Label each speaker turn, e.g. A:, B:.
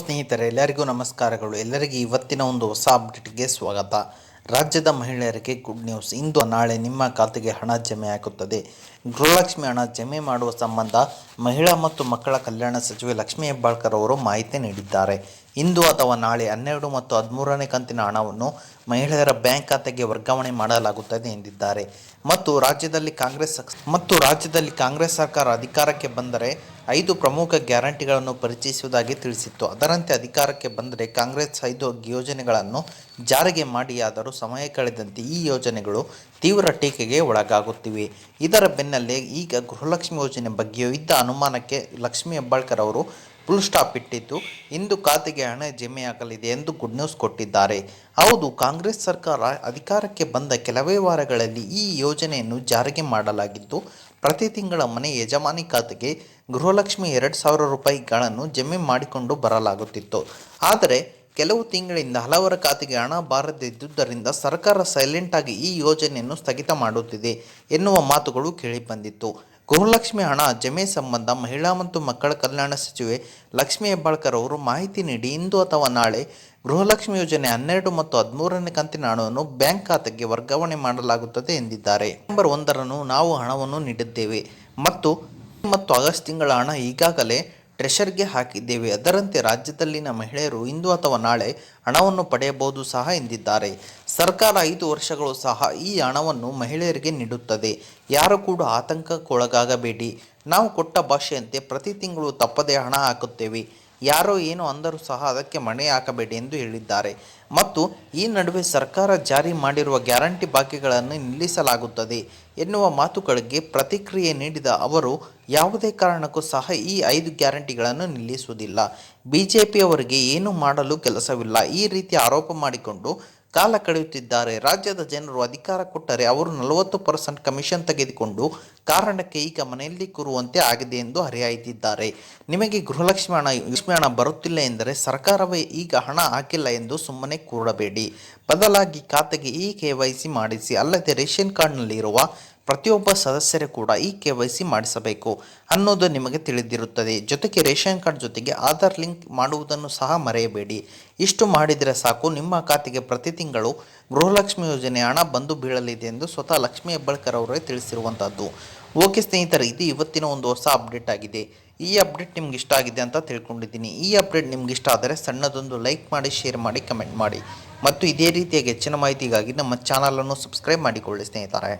A: ಸ್ನೇಹಿತರೆ, ಎಲ್ಲರಿಗೂ ನಮಸ್ಕಾರಗಳು. ಎಲ್ಲರಿಗೂ ಇವತ್ತಿನ ಒಂದು ಹೊಸ ಅಪ್ಡೇಟ್ಗೆ ಸ್ವಾಗತ. ರಾಜ್ಯದ ಮಹಿಳೆಯರಿಗೆ ಗುಡ್ ನ್ಯೂಸ್ ಇಂದು ನಾಳೆ ನಿಮ್ಮ ಖಾತೆಗೆ ಹಣ ಜಮೆ ಆಗುತ್ತದೆ. ಗೃಹಲಕ್ಷ್ಮಿ ಹಣ ಜಮೆ ಮಾಡುವ ಸಂಬಂಧ ಮಹಿಳಾ ಮತ್ತು ಮಕ್ಕಳ ಕಲ್ಯಾಣ ಸಚಿವೆ ಲಕ್ಷ್ಮೀ ಹೆಬ್ಬಾಳ್ಕರ್ ಅವರು ಮಾಹಿತಿ ನೀಡಿದ್ದಾರೆ. ಇಂದು ಅಥವಾ ನಾಳೆ ಹನ್ನೆರಡು ಮತ್ತು ಹದಿಮೂರನೇ ಕಂತಿನ ಹಣವನ್ನು ಮಹಿಳೆಯರ ಬ್ಯಾಂಕ್ ಖಾತೆಗೆ ವರ್ಗಾವಣೆ ಮಾಡಲಾಗುತ್ತದೆ ಎಂದಿದ್ದಾರೆ. ಮತ್ತು ರಾಜ್ಯದಲ್ಲಿ ಕಾಂಗ್ರೆಸ್ ಮತ್ತು ರಾಜ್ಯದಲ್ಲಿ ಕಾಂಗ್ರೆಸ್ ಸರ್ಕಾರ ಅಧಿಕಾರಕ್ಕೆ ಬಂದರೆ ಐದು ಪ್ರಮುಖ ಗ್ಯಾರಂಟಿಗಳನ್ನು ಪರಿಚಯಿಸುವುದಾಗಿ ತಿಳಿಸಿತ್ತು. ಅದರಂತೆ ಅಧಿಕಾರಕ್ಕೆ ಬಂದರೆ ಕಾಂಗ್ರೆಸ್ ಐದು ಯೋಜನೆಗಳನ್ನು ಜಾರಿಗೆ ಮಾಡಿಯಾದರೂ ಸಮಯ ಕಳೆದಂತೆ ಈ ಯೋಜನೆಗಳು ತೀವ್ರ ಟೀಕೆಗೆ ಒಳಗಾಗುತ್ತಿವೆ. ಇದರ ಬೆನ್ನಲ್ಲೇ ಈಗ ಗೃಹಲಕ್ಷ್ಮಿ ಯೋಜನೆ ಬಗ್ಗೆಯೂ ಇದ್ದ ಅನುಮಾನಕ್ಕೆ ಲಕ್ಷ್ಮೀ ಹೆಬ್ಬಾಳ್ಕರ್ ಅವರು ಫುಲ್ ಸ್ಟಾಪ್ ಇಟ್ಟಿದ್ದು. ಇಂದು ಖಾತೆಗೆ ಹಣ ಜಮೆಯಾಗಲಿದೆ ಎಂದು ಗುಡ್ ನ್ಯೂಸ್ ಕೊಟ್ಟಿದ್ದಾರೆ. ಹೌದು, ಕಾಂಗ್ರೆಸ್ ಸರ್ಕಾರ ಅಧಿಕಾರಕ್ಕೆ ಬಂದ ಕೆಲವೇ ವಾರಗಳಲ್ಲಿ ಈ ಯೋಜನೆಯನ್ನು ಜಾರಿಗೆ ಮಾಡಲಾಗಿದ್ದು ಪ್ರತಿ ತಿಂಗಳ ಮನೆ ಯಜಮಾನಿ ಖಾತೆಗೆ ಗೃಹಲಕ್ಷ್ಮಿ ಎರಡು ಸಾವಿರ ರೂಪಾಯಿಗಳನ್ನು ಜಮೆ ಮಾಡಿಕೊಂಡು ಬರಲಾಗುತ್ತಿತ್ತು. ಆದರೆ, ಕೆಲವು ತಿಂಗಳಿಂದ ಹಲವರ ಖಾತೆಗೆ ಹಣ ಬಾರದಿದ್ದುದರಿಂದ ಸರ್ಕಾರ ಸೈಲೆಂಟ್ ಆಗಿ ಈ ಯೋಜನೆಯನ್ನು ಸ್ಥಗಿತ ಮಾಡುತ್ತಿದೆ ಎನ್ನುವ ಮಾತುಗಳು ಕೇಳಿಬಂದಿತ್ತು. ಗೃಹಲಕ್ಷ್ಮಿ ಹಣ, ಜಮೆ ಸಂಬಂಧ, ಮಹಿಳಾ ಮತ್ತು ಮಕ್ಕಳ ಕಲ್ಯಾಣ ಸಚಿವೆ ಲಕ್ಷ್ಮೀ ಹೆಬ್ಬಾಳ್ಕರ್ ಅವರು ಮಾಹಿತಿ ನೀಡಿ, ಇಂದು ಅಥವಾ ನಾಳೆ ಗೃಹಲಕ್ಷ್ಮಿ ಯೋಜನೆ ಹನ್ನೆರಡು ಮತ್ತು ಹದಿಮೂರನೇ ಕಂತಿನ ಹಣವನ್ನು ಬ್ಯಾಂಕ್ ಖಾತೆಗೆ ವರ್ಗಾವಣೆ ಮಾಡಲಾಗುತ್ತದೆ ಎಂದಿದ್ದಾರೆ. ನವೆಂಬರ್ ಒಂದರನ್ನು ನಾವು ಹಣವನ್ನು ನೀಡಿದ್ದೇವೆ. ಮತ್ತು ಮತ್ತು ಆಗಸ್ಟ್ ತಿಂಗಳ ಹಣ ಈಗಾಗಲೇ ಟ್ರೆಷರ್ಗೆ ಹಾಕಿದ್ದೇವೆ. ಅದರಂತೆ ರಾಜ್ಯದಲ್ಲಿನ ಮಹಿಳೆಯರು ಇಂದು ಅಥವಾ ನಾಳೆ ಹಣವನ್ನು ಪಡೆಯಬಹುದು ಸಹ ಎಂದಿದ್ದಾರೆ. ಸರ್ಕಾರ ಐದು ವರ್ಷಗಳು ಸಹ ಈ ಹಣವನ್ನು ಮಹಿಳೆಯರಿಗೆ ನೀಡುತ್ತದೆ. ಯಾರು ಕೂಡ ಆತಂಕಕ್ಕೊಳಗಾಗಬೇಡಿ. ನಾವು ಕೊಟ್ಟ ಭಾಷೆಯಂತೆ ಪ್ರತಿ ತಿಂಗಳು ತಪ್ಪದೇ ಹಣ ಹಾಕುತ್ತೇವೆ. ಯಾರೋ ಏನು ಅಂದರೂ ಸಹ ಅದಕ್ಕೆ ಮಣೆ ಹಾಕಬೇಡಿ ಎಂದು ಹೇಳಿದ್ದಾರೆ. ಮತ್ತು ಈ ನಡುವೆ ಸರ್ಕಾರ ಜಾರಿ ಮಾಡಿರುವ ಗ್ಯಾರಂಟಿ ಬಾಕಿಗಳನ್ನು ನಿಲ್ಲಿಸಲಾಗುತ್ತದೆ ಎನ್ನುವ ಮಾತುಗಳಿಗೆ ಪ್ರತಿಕ್ರಿಯೆ ನೀಡಿದ ಅವರು, ಯಾವುದೇ ಕಾರಣಕ್ಕೂ ಸಹ ಈ ಐದು ಗ್ಯಾರಂಟಿಗಳನ್ನು ನಿಲ್ಲಿಸುವುದಿಲ್ಲ. ಬಿಜೆಪಿಯವರಿಗೆ ಏನು ಮಾಡಲು ಕೆಲಸವಿಲ್ಲ. ಈ ರೀತಿ ಆರೋಪ ಮಾಡಿಕೊಂಡು ಕಾಲ ಕಳೆಯುತ್ತಿದ್ದಾರೆ. ರಾಜ್ಯದ ಜನರು ಅಧಿಕಾರ ಕೊಟ್ಟರೆ ಅವರು ನಲವತ್ತು ಪರ್ಸೆಂಟ್ ಕಮಿಷನ್ ತೆಗೆದುಕೊಂಡು ಕಾರಣಕ್ಕೆ ಈಗ ಮನೆಯಲ್ಲಿ ಕೂರುವಂತೆ ಆಗಿದೆ ಎಂದು ಹರಿಹಾಯ್ದಿದ್ದಾರೆ. ನಿಮಗೆ ಗೃಹಲಕ್ಷ್ಮಿ ಹಣ ಲಕ್ಷ್ಮಿ ಹಣ ಬರುತ್ತಿಲ್ಲ ಎಂದರೆ ಸರ್ಕಾರವೇ ಈಗ ಹಣ ಹಾಕಿಲ್ಲ ಎಂದು ಸುಮ್ಮನೆ ಕೂರಬೇಡಿ. ಬದಲಾಗಿ ಖಾತೆಗೆ ಈ ಕೆ ವೈ ಸಿ ಮಾಡಿಸಿ, ಅಲ್ಲದೆ ರೇಷನ್ ಕಾರ್ಡ್ನಲ್ಲಿರುವ ಪ್ರತಿಯೊಬ್ಬ ಸದಸ್ಯರು ಕೂಡ ಈ ಕೆ ವೈ ಸಿ ಮಾಡಿಸಬೇಕು ಅನ್ನೋದು ನಿಮಗೆ ತಿಳಿದಿರುತ್ತದೆ. ಜೊತೆಗೆ ರೇಷನ್ ಕಾರ್ಡ್ ಜೊತೆಗೆ ಆಧಾರ್ ಲಿಂಕ್ ಮಾಡುವುದನ್ನು ಸಹ ಮರೆಯಬೇಡಿ. ಇಷ್ಟು ಮಾಡಿದರೆ ಸಾಕು. ನಿಮ್ಮ ಖಾತೆಗೆ ಪ್ರತಿ ತಿಂಗಳು ಗೃಹಲಕ್ಷ್ಮಿ ಯೋಜನೆ ಹಣ ಬಂದು ಬೀಳಲಿದೆ ಎಂದು ಸ್ವತಃ ಲಕ್ಷ್ಮಿ ಹೆಬ್ಬಾಳ್ಕರ್ ಅವರೇ ತಿಳಿಸಿರುವಂಥದ್ದು ಓಕೆ ಸ್ನೇಹಿತರೆ, ಇದು ಇವತ್ತಿನ ಒಂದು ಹೊಸ ಅಪ್ಡೇಟ್ ಆಗಿದೆ. ಈ ಅಪ್ಡೇಟ್ ನಿಮ್ಗೆ ಇಷ್ಟ ಆಗಿದೆ ಅಂತ ತಿಳ್ಕೊಂಡಿದ್ದೀನಿ. ಈ ಅಪ್ಡೇಟ್ ನಿಮ್ಗೆ ಇಷ್ಟ ಆದರೆ ಸಣ್ಣದೊಂದು ಲೈಕ್ ಮಾಡಿ, ಶೇರ್ ಮಾಡಿ, ಕಮೆಂಟ್ ಮಾಡಿ. ಮತ್ತು ಇದೇ ರೀತಿಯಾಗಿ ಹೆಚ್ಚಿನ ಮಾಹಿತಿಗಾಗಿ ನಮ್ಮ ಚಾನಲನ್ನು ಸಬ್ಸ್ಕ್ರೈಬ್ ಮಾಡಿಕೊಳ್ಳಿ ಸ್ನೇಹಿತರೆ.